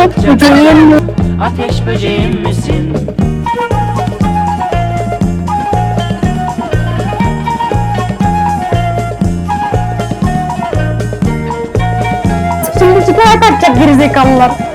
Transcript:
Ateş böceğim Ateş böceğim misin? Şimdi çikolata atacak gerizekalılar.